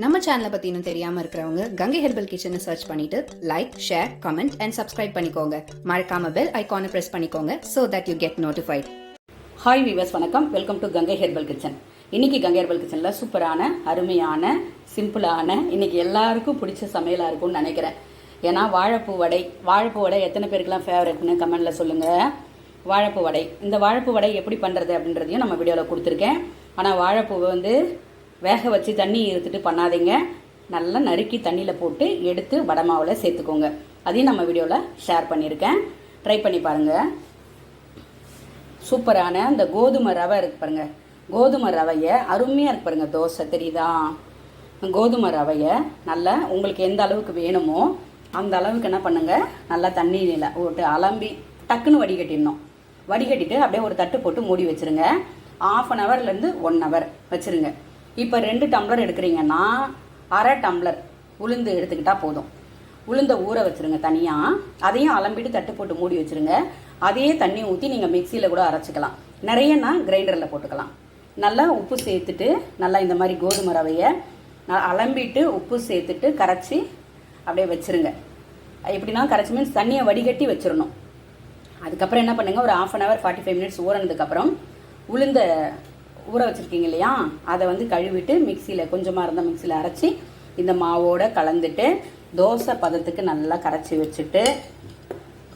நம்ம சேனலை பற்றி இன்னும் தெரியாமல் இருக்கிறவங்க கங்கை ஹெர்பல் கிச்சனை சர்ச் பண்ணிட்டு like share comment and subscribe பண்ணிக்கோங்க. மறக்காம பெல் ஐக்கானை ப்ரெஸ் பண்ணிக்கோங்க so that you get notified hi viewers வணக்கம். Welcome to Gangai herbal kitchen. இன்னைக்கு கங்கை ஹெர்பல் கிச்சனில் சூப்பரான அருமையான சிம்பிளான இன்னைக்கு எல்லாருக்கும் பிடிச்ச சமையலாக இருக்கும்னு நினைக்கிறேன். ஏன்னா வாழைப்பூ வடை வாழைப்பூ வடை எத்தனை பேருக்குலாம் ஃபேவரட்னு கமெண்டில் சொல்லுங்கள் வாழைப்பூ வடை. இந்த வாழைப்பூ வடை எப்படி பண்ணுறது அப்படின்றதையும் நம்ம வீடியோவில் கொடுத்துருக்கேன். ஆனால் வாழைப்பூவை வந்து வேக வச்சு தண்ணி இருத்துட்டு பண்ணாதீங்க. நல்லா நறுக்கி தண்ணியில் போட்டு எடுத்து வடை மாவில் சேர்த்துக்கோங்க. அதையும் நம்ம வீடியோவில் ஷேர் பண்ணியிருக்கேன். ட்ரை பண்ணி பாருங்கள் சூப்பரான அந்த கோதுமை ரவை இருக்கு பாருங்கள் கோதுமை ரவையை அருமையாக இருக்கு பாருங்கள் தோசை தெரியுதா? கோதுமை ரவையை நல்லா உங்களுக்கு எந்த அளவுக்கு வேணுமோ அந்த அளவுக்கு என்ன பண்ணுங்கள் நல்லா தண்ணியில் ஓட்டு அலம்பி டக்குன்னு வடிகட்டிடணும். வடிகட்டிட்டு அப்படியே ஒரு தட்டு போட்டு மூடி வச்சிருங்க. ஆஃப் அன் ஹவர்லேருந்து ஒன் ஹவர் வச்சிருங்க. இப்போ ரெண்டு டம்ளர் எடுக்கிறீங்கன்னா அரை டம்ளர் உளுந்து எடுத்துக்கிட்டால் போதும். உளுந்த ஊற வச்சிருங்க தனியாக அதையும் அலம்பிட்டு தட்டு போட்டு மூடி வச்சுருங்க. அதையே தண்ணி ஊற்றி நீங்கள் மிக்சியில் கூட அரைச்சிக்கலாம். நிறையனா கிரைண்டரில் போட்டுக்கலாம். நல்லா உப்பு சேர்த்துட்டு நல்லா இந்த மாதிரி கோதுமை ரவையை ந- அலம்பிட்டு உப்பு சேர்த்துட்டு கரைச்சி அப்படியே வச்சிருங்க. எப்படின்னா கரைச்சி மீன்ஸ் தண்ணியை வடிகட்டி வச்சிடணும் அதுக்கப்புறம் என்ன பண்ணுங்கள் ஒரு half an hour forty five minutes ஊறினதுக்கப்புறம் உளுந்த ஊற வச்சுருக்கீங்க இல்லையா? அதை வந்து கழுவிட்டு மிக்சியில் கொஞ்சமாக இருந்தால் மிக்சியில் அரைச்சி இந்த மாவோட கலந்துட்டு தோசை பதத்துக்கு நல்லா கரைச்சி வச்சுட்டு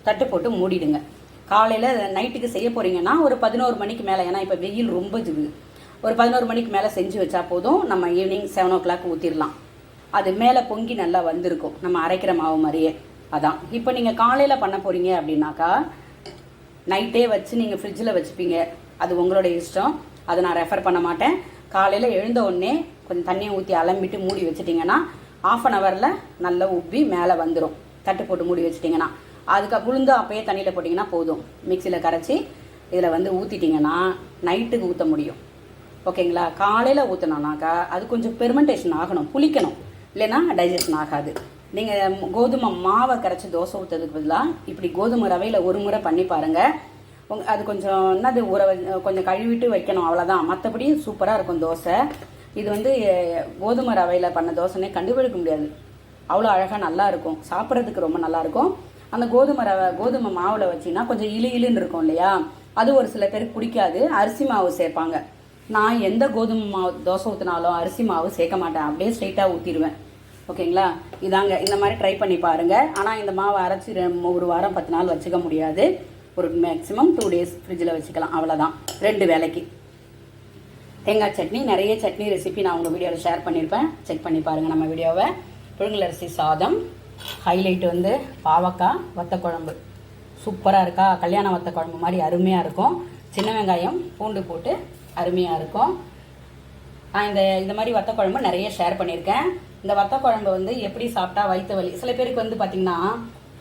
தட்டு போட்டு மூடிடுங்க. காலையில் நைட்டுக்கு செய்ய போகிறீங்கன்னா ஒரு பதினோரு மணிக்கு மேலே ஏன்னா இப்போ வெயில் ரொம்ப ஜிகு ஒரு பதினோரு மணிக்கு மேலே செஞ்சு வச்சா போதும் நம்ம ஈவினிங் செவன் ஓ கிளாக் ஊற்றிடலாம் அது மேலே பொங்கி நல்லா வந்திருக்கும். நம்ம அரைக்கிற மாவு மாதிரியே. அதான். இப்போ நீங்கள் காலையில் பண்ண போகிறீங்க அப்படின்னாக்கா நைட்டே வச்சு நீங்கள் ஃப்ரிட்ஜில் வச்சுப்பீங்க. அது உங்களோட இஷ்டம். அதை நான் ரெஃபர் பண்ண மாட்டேன். காலையில் எழுந்த உடனே கொஞ்சம் தண்ணியை ஊற்றி அலம்பிட்டு மூடி வச்சிட்டிங்கன்னா ஆஃப் அன் ஹவரில் நல்லா உப்பி மேலே வந்துடும் தட்டு போட்டு மூடி வச்சிட்டிங்கன்னா. அதுக்கு உளுந்து அப்பயே தண்ணியில் போட்டிங்கன்னா போதும். மிக்சியில் கரைச்சி இதில் வந்து ஊற்றிட்டிங்கன்னா நைட்டுக்கு ஊற்ற முடியும். ஓகேங்களா? காலையில் ஊற்றினோன்னாக்கா அது கொஞ்சம் பெர்மெண்டேஷன் ஆகணும். புளிக்கணும். இல்லைன்னா டைஜஷன் ஆகாது. நீங்கள் கோதுமை மாவை கரைச்சி தோசை ஊற்றுறதுக்கு பதிலாக இப்படி கோதுமை ரவையில் ஒரு முறை பண்ணி பாருங்கள் அது கொஞ்சம் என்னது ஊற வ- கொஞ்சம் கழுவிட்டு வைக்கணும் அவ்வளோதான் மற்றபடி சூப்பராக இருக்கும் தோசை. இது வந்து கோதுமை ரவையில் பண்ண தோசைனே கண்டுபிடிக்க முடியாது. அவ்வளோ அழகாக நல்லா இருக்கும். சாப்பிட்றதுக்கு ரொம்ப நல்லா இருக்கும். அந்த கோதுமை ரவை கோதுமை மாவில் வச்சிங்கன்னா கொஞ்சம் இழு இழுன்னு இருக்கும் இல்லையா? அது ஒரு சில பேருக்கு பிடிக்காது. அரிசி மாவு சேர்ப்பாங்க. நான் எந்த கோதுமை மாவு தோசை ஊற்றினாலும் அரிசி மாவு சேர்க்க மாட்டேன். அப்படியே ஸ்ட்ரைட்டாக ஊற்றிடுவேன் ஓகேங்களா? இதாங்க இந்த மாதிரி ட்ரை பண்ணி பாருங்கள் ஆனால் இந்த மாவை அரைச்சி ஒரு வாரம் பத்து நாள் வச்சுக்க முடியாது. ஒரு மேக்ஸிமம் டூ டேஸ் ஃப்ரிட்ஜில் வச்சுக்கலாம். அவ்வளோதான் ரெண்டு வேலைக்கு. தேங்காய் சட்னி நிறைய சட்னி ரெசிபி நான் உங்கள் வீடியோவில் ஷேர் பண்ணியிருப்பேன் செக் பண்ணி பாருங்கள் நம்ம வீடியோவை. புழுங்கலரிசி சாதம். ஹைலைட் வந்து பாவக்காய் வத்த குழம்பு சூப்பராக இருக்கா? கல்யாண வத்த குழம்பு மாதிரி அருமையாக இருக்கும். சின்ன வெங்காயம் பூண்டு போட்டு அருமையாக இருக்கும். நான் இந்த இந்த மாதிரி வத்த குழம்பு நிறைய ஷேர் பண்ணியிருக்கேன் இந்த வத்த குழம்பு வந்து எப்படி சாப்பிட்டா வயிற்று வலி சில பேருக்கு வந்து பார்த்திங்கன்னா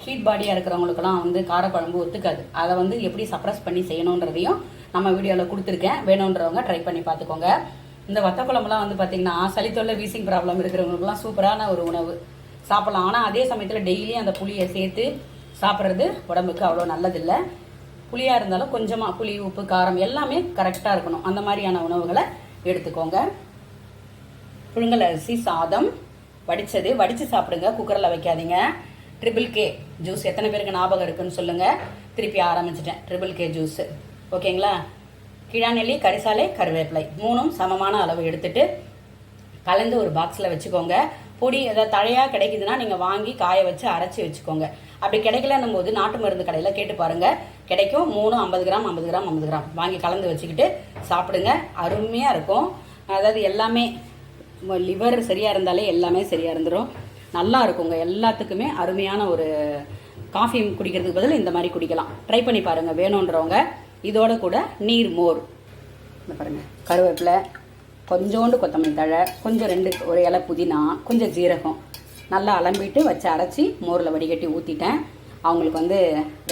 ஹீட் பாடியாக இருக்கிறவங்களுக்குலாம் வந்து காரக்குழம்பு ஒத்துக்காது. அதை வந்து எப்படி சப்ரஸ் பண்ணி செய்யணுன்றதையும் நம்ம வீடியோவில் கொடுத்துருக்கேன். வேணுன்றவங்க ட்ரை பண்ணி பார்த்துக்கோங்க. இந்த வத்த குழம்புலாம் வந்து பார்த்தீங்கன்னா சளித்தொல்லை வீசிங் ப்ராப்ளம் இருக்கிறவங்களுக்குலாம் சூப்பரான ஒரு உணவு. சாப்பிடலாம். ஆனால் அதே சமயத்தில் டெய்லியும் அந்த புளியை சேர்த்து சாப்பிட்றது உடம்புக்கு அவ்வளோ நல்லதில்லை. புளியாக இருந்தாலும் கொஞ்சமாக புளி உப்பு காரம் எல்லாமே கரெக்டாக இருக்கணும். அந்த மாதிரியான உணவுகளை எடுத்துக்கோங்க. புழுங்கல் அரிசி சாதம். வடித்தது வடித்து சாப்பிடுங்க. குக்கரில் வைக்காதீங்க. ட்ரிபிள் கே ஜூஸ் எத்தனை பேருக்கு ஞாபகம் இருக்குன்னு சொல்லுங்கள் திருப்பி ஆரம்பிச்சிட்டேன். ட்ரிபிள் கே ஜூஸ் ஓகேங்களா கிழாநெல்லி கரிசாலை கருவேப்பிலை. மூணும் சமமான அளவு எடுத்துட்டு கலந்து ஒரு பாக்ஸில் வச்சுக்கோங்க. பொடி ஏதாவது தழையாக கிடைக்குதுன்னா நீங்கள் வாங்கி காய வச்சு அரைச்சி வச்சுக்கோங்க. அப்படி கிடைக்கலன்னும் போது நாட்டு மருந்து கடையில் கேட்டு பாருங்கள் கிடைக்கும். மூணு ஐம்பது கிராம் ஐம்பது கிராம் ஐம்பது கிராம். வாங்கி கலந்து வச்சுக்கிட்டு சாப்பிடுங்க. அருமையாக இருக்கும். அதாவது எல்லாமே லிவர் சரியாக இருந்தாலே எல்லாமே சரியாக இருந்துடும் நல்லா இருக்குங்க. எல்லாத்துக்குமே அருமையான ஒரு காஃபி குடிக்கிறதுக்கு பதில் இந்த மாதிரி குடிக்கலாம். ட்ரை பண்ணி பாருங்கள் வேணுன்றவங்க இதோட கூட நீர் மோர். இந்த பாருங்க. கருவேப்பிலை கொஞ்சோண்டு கொத்தமல்லி தழை கொஞ்சம் ரெண்டு ஒரு இலை புதினா கொஞ்சம் ஜீரகம். நல்லா அலம்பிட்டு வச்சு அரைச்சி மோரில் வடிகட்டி ஊற்றிட்டேன் அவங்களுக்கு வந்து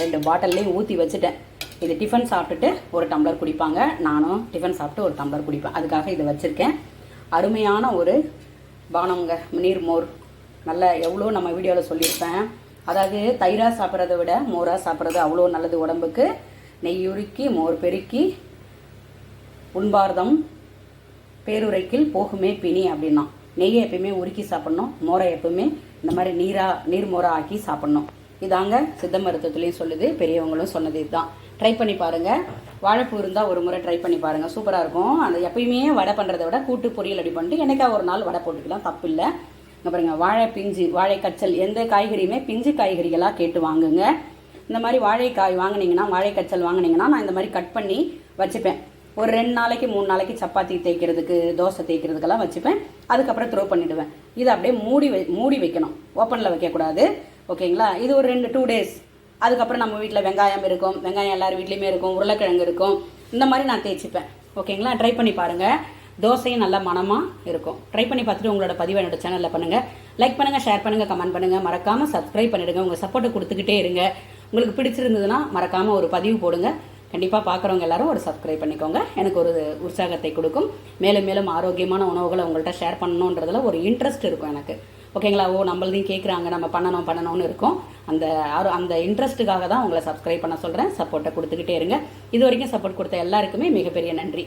ரெண்டு பாட்டில்லையும் ஊற்றி வச்சுட்டேன். இது டிஃபன் சாப்பிட்டுட்டு ஒரு டம்ளர் குடிப்பாங்க. நானும் டிஃபன் சாப்பிட்டு ஒரு டம்ளர் குடிப்பேன். அதுக்காக இதை வச்சுருக்கேன். அருமையான ஒரு பானம்ங்க. நீர் மோர். நல்ல எவ்வளோ நம்ம வீடியோவில் சொல்லியிருப்பேன். அதாவது தயிராக சாப்பிட்றத விட மோராக சாப்பிட்றது அவ்வளோ நல்லது உடம்புக்கு. நெய் உருக்கி மோர் பெருக்கி உண்பார்தம் பேருரைக்கில் போகுமே பிணி அப்படின்னா. நெய்யை எப்பயுமே உருக்கி சாப்பிட்ணும் மோரை எப்பவுமே இந்த மாதிரி நீரா நீர் மோரா ஆக்கி சாப்பிட்ணும். இதாங்க சித்த மருத்துவத்துலேயும் சொல்லுது பெரியவங்களும் சொன்னது இதுதான். ட்ரை பண்ணி பாருங்கள் வாழைப்பூ இருந்தால் ஒரு முறை ட்ரை பண்ணி பாருங்கள் சூப்பராக இருக்கும். அந்த எப்பயுமே வடை பண்ணுறதை விட கூட்டு பொரியல் அடி பண்ணிட்டு எனக்காக ஒரு நாள் வடை போட்டுக்கலாம். தப்பு இல்லை பாருங்கள் பாருங்க வாழை பிஞ்சு வாழை கச்சல் எந்த காய்கறியுமே பிஞ்சு காய்கறிகளாக கேட்டு வாங்குங்க. இந்த மாதிரி வாழைக்காய் வாங்குனீங்கன்னா வாழைக்கச்சல் வாங்கினீங்கன்னா நான் இந்த மாதிரி கட் பண்ணி வச்சுப்பேன். ஒரு ரெண்டு நாளைக்கு மூணு நாளைக்கு சப்பாத்தி தேய்க்கிறதுக்கு தோசை தேய்க்கிறதுக்கெல்லாம் வச்சுப்பேன். அதுக்கப்புறம் த்ரோ பண்ணிவிடுவேன் இதை அப்படியே மூடி வை மூடி வைக்கணும். ஓப்பனில் வைக்கக்கூடாது. ஓகேங்களா இது ஒரு ரெண்டு டூ டேஸ் அதுக்கப்புறம் நம்ம வீட்டில் வெங்காயம் இருக்கும். வெங்காயம் எல்லார் வீட்லேயுமே இருக்கும். உருளைக்கிழங்கு இருக்கும். இந்த மாதிரி நான் தேய்ச்சிப்பேன். ஓகேங்களா ட்ரை பண்ணி பாருங்கள் தோசையும் நல்ல மனமாக இருக்கும். ட்ரை பண்ணி பார்த்துட்டு உங்களோட பதிவை என்னோட சேனலில் பண்ணுங்கள் லைக் பண்ணுங்கள் ஷேர் பண்ணுங்கள் கமெண்ட் பண்ணுங்கள் மறக்காமல் சப்ஸ்கிரைப் பண்ணிடுங்க. உங்கள் சப்போர்ட்டை கொடுத்துக்கிட்டே இருங்க. உங்களுக்கு பிடிச்சிருந்ததுன்னா மறக்காமல் ஒரு பதிவு போடுங்க. கண்டிப்பாக பார்க்குறவங்க எல்லாரும் ஒரு சப்ஸ்கிரைப் பண்ணிக்கோங்க. எனக்கு ஒரு உற்சாகத்தை கொடுக்கும். மேலும் மேலும் ஆரோக்கியமான உணவுகளை உங்கள்கிட்ட ஷேர் பண்ணணுன்றதுல ஒரு இன்ட்ரெஸ்ட் இருக்கும் எனக்கு. ஓகேங்களா ஓ நம்மளதையும் கேட்குறாங்க நம்ம பண்ணணும் பண்ணணும்னு இருக்கும். அந்த அந்த இன்ட்ரெஸ்ட்டுக்காக தான் உங்களை சப்ஸ்கிரைப் பண்ண சொல்கிறேன் சப்போர்ட்டை கொடுத்துக்கிட்டே இருங்க. இது வரைக்கும் சப்போர்ட் கொடுத்த எல்லாருக்குமே மிகப்பெரிய நன்றி.